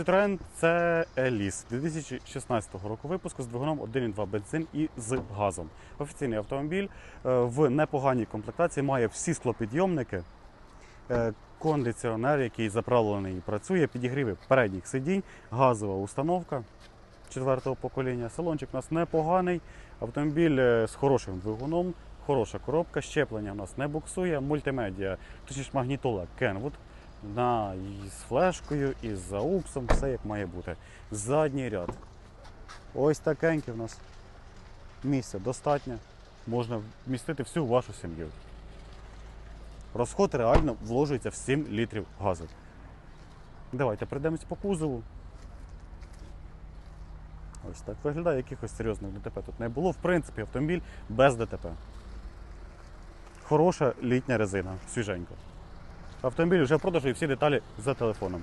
Citroen це Еліс 2016 року випуску з двигуном 1.2 бензин і з газом. Офіційний автомобіль е, в непоганій комплектації має всі склопідйомники, е, кондиціонер, який заправлений і працює, підігріви передніх сидінь, газова установка четвертого покоління. Салончик у нас непоганий. Автомобіль е, з хорошим двигуном, хороша коробка, щеплення у нас не буксує, мультимедіа, точніше магнітола Kenwood на з флешкою, і з ауксом, все як має бути. Задній ряд. Ось такенький в нас. Місця достатньо. Можна вмістити всю вашу сім'ю. Розход реально вложується в 7 літрів газу. Давайте пройдемось по кузову. Ось так виглядає, якихось серйозних ДТП тут не було. В принципі, автомобіль без ДТП. Хороша літня резина, свіженька. Автомобіль вже в продажу і всі деталі за телефоном.